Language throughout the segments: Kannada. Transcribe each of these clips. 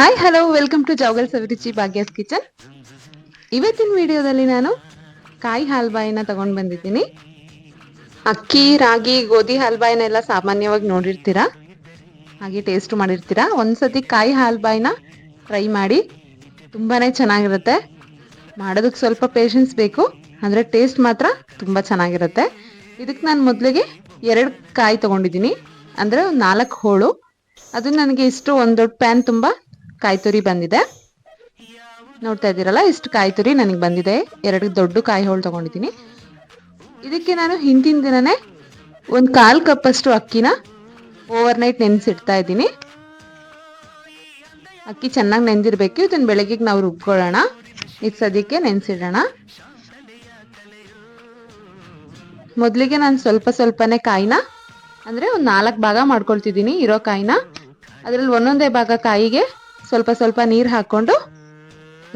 ಹಾಯ್ ಹಲೋ ವೆಲ್ಕಮ್ ಟು ಜೌಗಲ್ ಸವಿರುಚಿ ಭಾಗ್ಯಸ್ ಕಿಚನ್ ಇವತ್ತಿನ ವಿಡಿಯೋದಲ್ಲಿ ನಾನು ಕಾಯಿ ಹಾಲ್ಬಾಯಿನ ತಗೊಂಡ್ ಬಂದಿದ್ದೀನಿ. ಅಕ್ಕಿ, ರಾಗಿ, ಗೋಧಿ ಹಾಲ್ಬಾಯಿನೆಲ್ಲ ಸಾಮಾನ್ಯವಾಗಿ ನೋಡಿರ್ತೀರಾ? ಹಾಗೆ ಟೇಸ್ಟ್ ಮಾಡಿರ್ತೀರಾ? ಒಂದ್ಸತಿ ಕಾಯಿ ಹಾಲ್ಬಾಯಿನ ಟ್ರೈ ಮಾಡಿ. ತುಂಬಾನೇ ಚೆನ್ನಾಗಿರುತ್ತೆ. ಮಾಡೋದಕ್ಕೆ ಸ್ವಲ್ಪ ಪೇಷನ್ಸ್ ಬೇಕು. ಅಂದರೆ ಟೇಸ್ಟ್ ಮಾತ್ರ ತುಂಬ ಚೆನ್ನಾಗಿರುತ್ತೆ. ಇದಕ್ಕೆ ನಾನು ಮೊದಲಿಗೆ ಎರಡು ಕಾಯಿ ತಗೊಂಡಿದ್ದೀನಿ. ಅಂದರೆ ನಾಲ್ಕು ಹೋಳು. ಅದು ನನಗೆ ಇಷ್ಟು ಒಂದು ದೊಡ್ಡ ಪ್ಯಾನ್ ತುಂಬ ಕಾಯಿ ತುರಿ ಬಂದಿದೆ. ನೋಡ್ತಾ ಇದ್ದೀರಲ್ಲ, ಇಷ್ಟು ಕಾಯಿ ತುರಿ ನನಗೆ ಬಂದಿದೆ. ಎರಡು ದೊಡ್ಡ ಕಾಯಿ ಹೋಳು ತೊಗೊಂಡಿದ್ದೀನಿ. ಇದಕ್ಕೆ ನಾನು ಹಿಂದಿನ ದಿನನೇ ಒಂದು ಕಾಲು ಕಪ್ಪಷ್ಟು ಅಕ್ಕಿನ ಓವರ್ ನೈಟ್ ನೆನೆಸಿಡ್ತಾ ಇದ್ದೀನಿ. ಅಕ್ಕಿ ಚೆನ್ನಾಗಿ ನೆನೆದಿರಬೇಕು ಇದನ್ನು ಬೆಳಗ್ಗೆ ನಾವು ರುಬ್ಕೊಳ್ಳೋಣ. ಇದು ಸದ್ಯಕ್ಕೆ ನೆನೆಸಿಡೋಣ. ಮೊದಲಿಗೆ ನಾನು ಸ್ವಲ್ಪ ಸ್ವಲ್ಪನೇ ಕಾಯಿನ, ಅಂದರೆ ಒಂದು ನಾಲ್ಕು ಭಾಗ ಮಾಡ್ಕೊಳ್ತಿದ್ದೀನಿ ಇರೋ ಕಾಯಿನ. ಅದರಲ್ಲಿ ಒಂದೊಂದೇ ಭಾಗ ಕಾಯಿಗೆ ಸ್ವಲ್ಪ ಸ್ವಲ್ಪ ನೀರು ಹಾಕ್ಕೊಂಡು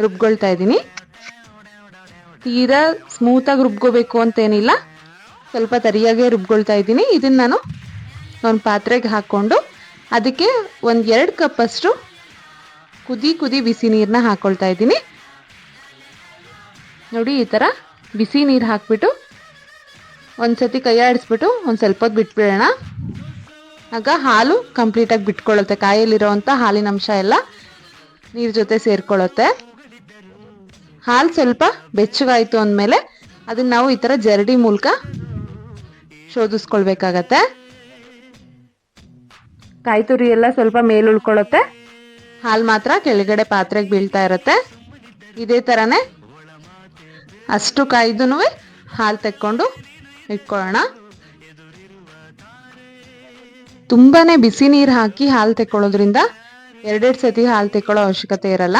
ರುಬ್ಕೊಳ್ತಾ ಇದ್ದೀನಿ. ತೀರಾ ಸ್ಮೂತಾಗಿ ರುಬ್ಕೋಬೇಕು ಅಂತೇನಿಲ್ಲ. ಸ್ವಲ್ಪ ತರಿಯಾಗೆ ರುಬ್ಕೊಳ್ತಾ ಇದ್ದೀನಿ. ಇದನ್ನು ನಾನು ಒಂದು ಪಾತ್ರೆಗೆ ಹಾಕ್ಕೊಂಡು ಅದಕ್ಕೆ ಒಂದು ಎರಡು ಕಪ್ಪಷ್ಟು ಕುದಿ ಕುದಿ ಬಿಸಿ ನೀರನ್ನ ಹಾಕ್ಕೊಳ್ತಾ ಇದ್ದೀನಿ. ನೋಡಿ ಈ ಥರ ಬಿಸಿ ನೀರು ಹಾಕ್ಬಿಟ್ಟು ಒಂದು ಸತಿ ಕೈ ಆಡಿಸ್ಬಿಟ್ಟು ಒಂದು ಸ್ವಲ್ಪ ಬಿಟ್ಬಿಡೋಣ. ಆಗ ಹಾಲು ಕಂಪ್ಲೀಟಾಗಿ ಬಿಟ್ಕೊಳ್ಳುತ್ತೆ. ಕಾಯಲ್ಲಿರೋವಂಥ ಹಾಲಿನ ಅಂಶ ಎಲ್ಲ ನೀರು ಜೊತೆ ಸೇರ್ಕೊಳ್ಳುತ್ತೆ ಹಾಲು ಸ್ವಲ್ಪ ಬೆಚ್ಚಗಾಯ್ತು ಅಂದ್ಮೇಲೆ ಅದನ್ನ ನಾವು ಈ ತರ ಜರಡಿ ಮೂಲಕ ಶೋಧಿಸ್ಕೊಳ್ಬೇಕಾಗತ್ತೆ. ಕಾಯಿ ತುರಿ ಎಲ್ಲ ಸ್ವಲ್ಪ ಮೇಲೆ ಉಳ್ಕೊಳ್ಳುತ್ತೆ ಹಾಲು ಮಾತ್ರ ಕೆಳಗಡೆ ಪಾತ್ರೆಗೆ ಬೀಳ್ತಾ ಇರುತ್ತೆ. ಇದೇ ಥರನೇ ಅಷ್ಟು ಕಾಯ್ದು ಹಾಲು ತೆಕ್ಕೊಂಡು ಇಟ್ಕೊಳ್ಳೋಣ ತುಂಬಾನೇ ಬಿಸಿ ನೀರು ಹಾಕಿ ಹಾಲು ತೆಕ್ಕೊಳ್ಳೋದ್ರಿಂದ ಎರಡೆರಡು ಸತಿ ಹಾಲು ತೆಕ್ಕೊಳ್ಳೋ ಅವಶ್ಯಕತೆ ಇರಲ್ಲ.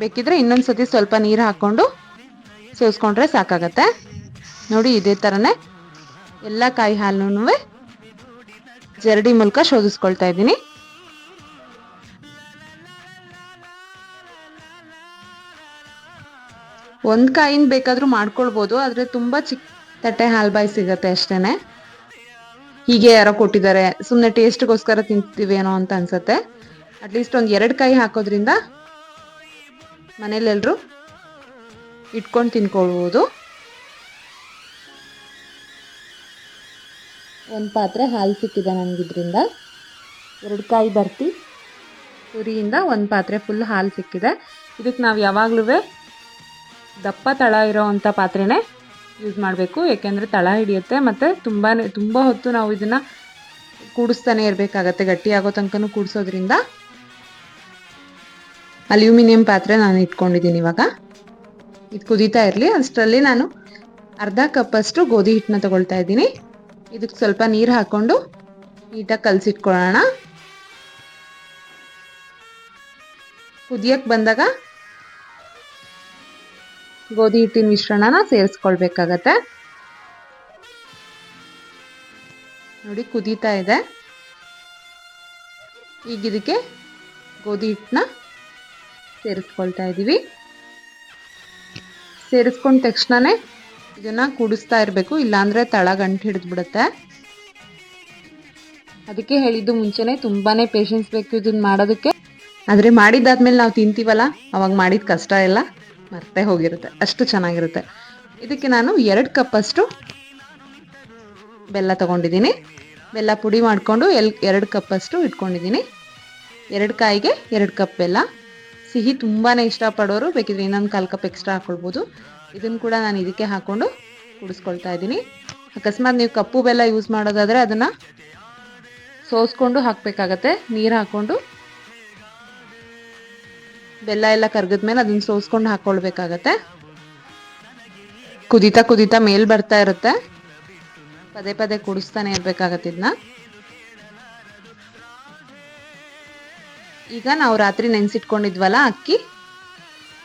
ಬೇಕಿದ್ರೆ ಇನ್ನೊಂದು ಸತಿ ಸ್ವಲ್ಪ ನೀರು ಹಾಕ್ಕೊಂಡು ಸೋಸ್ಕೊಂಡ್ರೆ ಸಾಕಾಗತ್ತೆ. ನೋಡಿ ಇದೇ ಥರನೇ ಎಲ್ಲ ಕಾಯಿ ಹಾಲನ್ನು ಜರಡಿ ಮೂಲಕ ಶೋಧಿಸ್ಕೊಳ್ತಾ ಇದ್ದೀನಿ. ಒಂದು ಕಾಯಿನ ಬೇಕಾದರೂ ಮಾಡ್ಕೊಳ್ಬೋದು, ಆದರೆ ತುಂಬ ಚಿಕ್ಕ ತಟ್ಟೆ ಹಾಲು ಬಾಯಿ ಸಿಗತ್ತೆ ಅಷ್ಟೇನೆ. ಹೀಗೆ ಯಾರೋ ಕೊಟ್ಟಿದ್ದಾರೆ. ಸುಮ್ಮನೆ ಟೇಸ್ಟ್ಗೋಸ್ಕರ ತಿಂತೀವೇನೋ ಅಂತ ಅನ್ಸತ್ತೆ. ಅಟ್ಲೀಸ್ಟ್ ಒಂದು ಎರಡು ಕಾಯಿ ಹಾಕೋದ್ರಿಂದ ಮನೇಲೆಲ್ಲರೂ ಇಟ್ಕೊಂಡು ತಿನ್ಕೊಳ್ಬೋದು. ಒಂದು ಪಾತ್ರೆ ಹಾಲು ಸಿಕ್ಕಿದೆ ನನಗಿದ್ರಿಂದ. ಎರಡು ಕಾಯಿ ಬರ್ತಿ. ತುರಿಯಿಂದ ಒಂದು ಪಾತ್ರೆ ಫುಲ್ ಹಾಲು ಸಿಕ್ಕಿದೆ. ಇದಕ್ಕೆ ನಾವು ಯಾವಾಗಲೂ ದಪ್ಪ ತಳ ಇರೋ ಅಂಥ ಪಾತ್ರೆನೇ ಯೂಸ್ ಮಾಡಬೇಕು. ಏಕೆಂದರೆ ತಳ ಹಿಡಿಯುತ್ತೆ ಮತ್ತು ತುಂಬಾ ತುಂಬ ಹೊತ್ತು ನಾವು ಇದನ್ನು ಕೂಡಿಸ್ತಾನೆ ಇರಬೇಕಾಗತ್ತೆ. ಗಟ್ಟಿಯಾಗೋ ತನಕನೂ ಕೂಡಿಸೋದ್ರಿಂದ. ಅಲ್ಯೂಮಿನಿಯಂ ಪಾತ್ರೆ ನಾನು ಇಟ್ಕೊಂಡಿದ್ದೀನಿ ಇವಾಗ. ಇದು ಕುದೀತಾ ಇರಲಿ. ಅಷ್ಟರಲ್ಲಿ ನಾನು ಅರ್ಧ ಕಪ್ಪಷ್ಟು ಗೋಧಿ ಹಿಟ್ಟನ್ನ ತಗೊಳ್ತಾ ಇದ್ದೀನಿ. ಇದಕ್ಕೆ ಸ್ವಲ್ಪ ನೀರು ಹಾಕ್ಕೊಂಡು ನೀಟಾಗಿ ಕಲಸಿಟ್ಕೊಳ್ಳೋಣ. ಕುದಿಯಕ್ಕೆ ಬಂದಾಗ ಗೋಧಿ ಹಿಟ್ಟಿನ ಮಿಶ್ರಣನ ಸೇರಿಸ್ಕೊಳ್ಬೇಕಾಗತ್ತೆ. ನೋಡಿ ಕುದೀತಾ ಇದೆ. ಈಗ ಇದಕ್ಕೆ ಗೋಧಿ ಹಿಟ್ಟನ್ನ ಸೇರಿಸ್ಕೊಳ್ತಾ ಇದ್ದೀವಿ. ಸೇರಿಸ್ಕೊಂಡ ತಕ್ಷಣನೇ ಇದನ್ನ ಕೂಡಿಸ್ತಾ ಇರಬೇಕು, ಇಲ್ಲಾಂದ್ರೆ ತಳ ಗಂಟು ಹಿಡಿದ್ಬಿಡುತ್ತೆ. ಅದಕ್ಕೆ ಹೇಳಿದ್ದು ಮುಂಚೆನೆ ತುಂಬಾನೇ ಪೇಷನ್ಸ್ ಬೇಕು ಇದನ್ನ ಮಾಡೋದಕ್ಕೆ. ಆದರೆ ಮಾಡಿದ್ದಾದ್ಮೇಲೆ ನಾವು ತಿಂತೀವಲ್ಲ, ಅವಾಗ ಮಾಡಿದ ಕಷ್ಟ ಎಲ್ಲ ಮರ್ತೇ ಹೋಗಿರುತ್ತೆ, ಅಷ್ಟು ಚೆನ್ನಾಗಿರುತ್ತೆ. ಇದಕ್ಕೆ ನಾನು ಎರಡು ಕಪ್ಪಷ್ಟು ಬೆಲ್ಲ ತಗೊಂಡಿದ್ದೀನಿ. ಬೆಲ್ಲ ಪುಡಿ ಮಾಡಿಕೊಂಡು ಎಲ್, ಎರಡು ಕಪ್ಪಷ್ಟು ಇಟ್ಕೊಂಡಿದ್ದೀನಿ. ಎರಡು ಕಾಯಿಗೆ ಎರಡು ಕಪ್ ಬೆಲ್ಲ. ಸಿಹಿ ತುಂಬಾ ಇಷ್ಟಪಡೋರು, ಬೇಕಿದ್ರೆ ಇನ್ನೊಂದು ಕಾಲು ಕಪ್ ಎಕ್ಸ್ಟ್ರಾ ಹಾಕೊಳ್ಬೋದು. ಇದನ್ನು ಕೂಡ ನಾನು ಇದಕ್ಕೆ ಹಾಕೊಂಡು ಕುಡಿಸ್ಕೊಳ್ತಾ ಇದ್ದೀನಿ. ಅಕಸ್ಮಾತ್ ನೀವು ಕಪ್ಪು ಬೆಲ್ಲ ಯೂಸ್ ಮಾಡೋದಾದ್ರೆ ಅದನ್ನ ಸೋಸ್ಕೊಂಡು ಹಾಕ್ಬೇಕಾಗತ್ತೆ. ನೀರು ಹಾಕ್ಕೊಂಡು ಬೆಲ್ಲ ಎಲ್ಲ ಕರ್ಗದ್ಮೇಲೆ ಅದನ್ನ ಸೋಸ್ಕೊಂಡು ಹಾಕೊಳ್ಬೇಕಾಗತ್ತೆ. ಕುದಿತಾ ಕುದಿತಾ ಮೇಲ್ ಬರ್ತಾ ಇರುತ್ತೆ. ಪದೇ ಪದೇ ಕುಡಿಸ್ತಾನೆ ಇರ್ಬೇಕಾಗತ್ತೆ ಇದನ್ನ ಈಗ ನಾವು ರಾತ್ರಿ ನೆನೆಸಿಟ್ಕೊಂಡಿದ್ವಲ್ಲ ಅಕ್ಕಿ?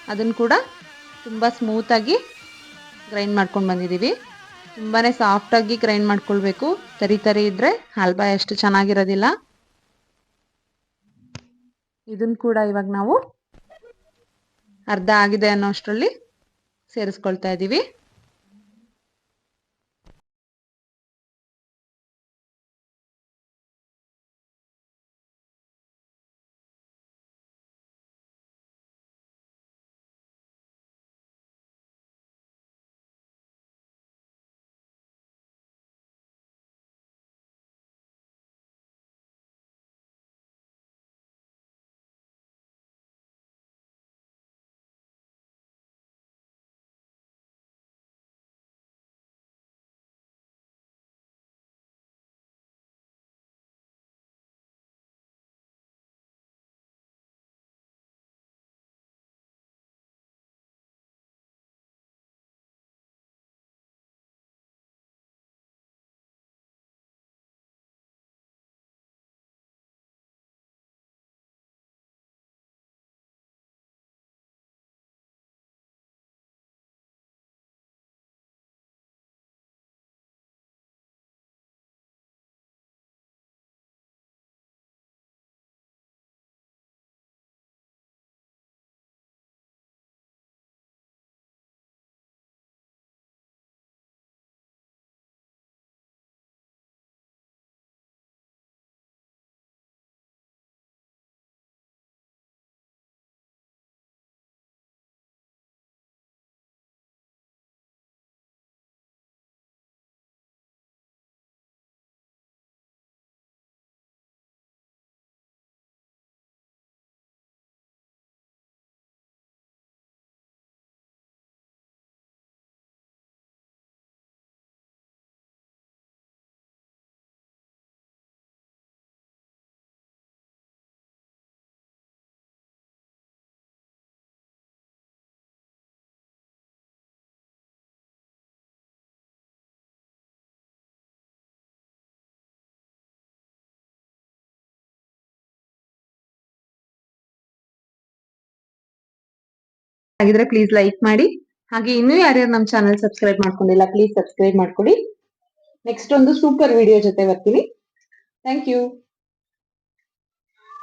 ಅದನ್ನು ಕೂಡ ತುಂಬ ಸ್ಮೂತಾಗಿ ಗ್ರೈಂಡ್ ಮಾಡ್ಕೊಂಡು ಬಂದಿದ್ದೀವಿ ತುಂಬಾ ಸಾಫ್ಟಾಗಿ ಗ್ರೈಂಡ್ ಮಾಡ್ಕೊಳ್ಬೇಕು. ತರಿ ತರಿ ಇದ್ದರೆ ಹಾಲ್ಬಾಯಿ ಅಷ್ಟು ಚೆನ್ನಾಗಿರೋದಿಲ್ಲ. ಇದನ್ನು ಕೂಡ ಇವಾಗ ನಾವು ಅರ್ಧ ಆಗಿದೆ ಅನ್ನೋ ಅಷ್ಟರಲ್ಲಿ ಸೇರಿಸ್ಕೊಳ್ತಾ ಇದ್ದೀವಿ ಆಗಿದ್ರೆ ಪ್ಲೀಸ್ ಲೈಕ್ ಮಾಡಿ. ಹಾಗೆ ಇನ್ನೂ ಯಾರ್ಯಾರು ನಮ್ಮ ಚಾನಲ್ ಸಬ್ಸ್ಕ್ರೈಬ್ ಮಾಡ್ಕೊಂಡಿಲ್ಲ ಪ್ಲೀಸ್ ಸಬ್ಸ್ಕ್ರೈಬ್ ಮಾಡ್ಕೊಡಿ ನೆಕ್ಸ್ಟ್ ಒಂದು ಸೂಪರ್ ವಿಡಿಯೋ ಜೊತೆ ಬರ್ತೀನಿ ಥ್ಯಾಂಕ್ ಯು